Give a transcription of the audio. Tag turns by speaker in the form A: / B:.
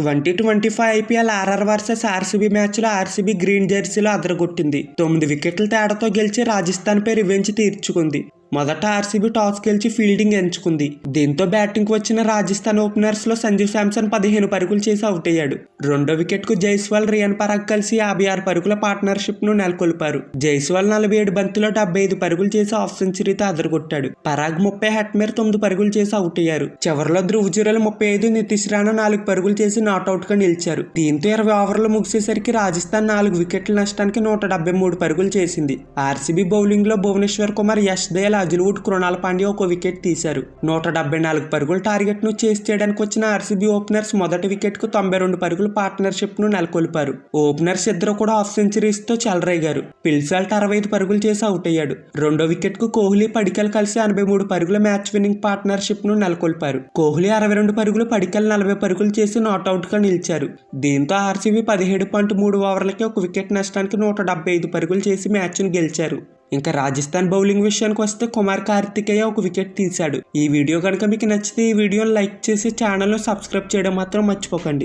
A: Twenty twenty five IPL RR versus RCB మ్యాచ్లో RCB green జెర్సీలో అదరగొట్టింది. తొమ్మిది వికెట్ల తేడాతో గెలిచి రాజస్థాన్పై రివెంజ్ తీర్చుకుంది. మొదట ఆర్సీబీ టాస్ గెలిచి ఫీల్డింగ్ ఎంచుకుంది. దీంతో బ్యాటింగ్ వచ్చిన రాజస్థాన్ ఓపెనర్స్లో సంజీవ్ శాంసన్ పదిహేను పరుగులు చేసి అవుట్ అయ్యాడు. రెండో వికెట్కు జైస్వాల్ రియాన్ పరాగ్ కలిసి యాభై ఆరు పరుగుల పార్ట్నర్షిప్ను నెలకొల్పారు. జైస్వాల్ నలభై ఏడు బంతిలో డెబ్బై ఐదు పరుగులు చేసి హాఫ్ సెంచరీతో అదరగొట్టాడు. పరాగ్ ముప్పై హెట్మేర్ తొమ్మిది పరుగులు చేసి అవుట్ అయ్యారు. చివరిలో ధృవజురలు ముప్పై ఐదు నితీష్ రాణా నాలుగు పరుగులు చేసి నాట్అవుట్గా నిలిచారు. దీంతో ఇరవై ఓవర్లు ముగిసేసరికి రాజస్థాన్ నాలుగు వికెట్ల నష్టానికి నూట డెబ్బై మూడు పరుగులు చేసింది. ఆర్సీబీ బౌలింగ్లో భువనేశ్వర్ కుమార్ యష్ దయాల్ అజుల్వుడ్ కృణాల్ పాండ్యా ఒక వికెట్ తీశారు. నూట డెబ్బై నాలుగు పరుగులు టార్గెట్ను చేసి చేయడానికి వచ్చిన ఆర్సీబీ ఓపెనర్స్ మొదటి వికెట్కు తొంభై రెండు పరుగులు పార్ట్నర్షిప్ను నెలకొల్పారు. ఓపెనర్స్ ఇద్దరు కూడా హాఫ్ సెంచరీస్తో చెలరేగారు. పిల్సాల్ట్ అరవై ఐదు పరుగులు చేసి అవుట్ అయ్యాడు. రెండో వికెట్కు కోహ్లీ పడికల్ కలిసి ఎనభై మూడు పరుగుల మ్యాచ్ విన్నింగ్ పార్ట్నర్షిప్ను నెలకొల్పారు. కోహ్లీ అరవై రెండు పరుగులు పడికల్ నలభై పరుగులు చేసి నాట్అవుట్గా నిలిచారు. దీంతో ఆర్సీబీ పదిహేడు పాయింట్ మూడు ఓవర్లకి ఒక వికెట్ నష్టానికి నూట డెబ్బై ఐదు పరుగులు చేసి మ్యాచ్ను గెలిచారు. ఇంకా రాజస్థాన్ బౌలింగ్ విషయానికి వస్తే కుమార్ కార్తికేయ ఒక వికెట్ తీశాడు. ఈ వీడియో కనుక మీకు నచ్చితే ఈ వీడియోని లైక్ చేసి ఛానల్ను సబ్స్క్రైబ్ చేయడం మాత్రం మర్చిపోకండి.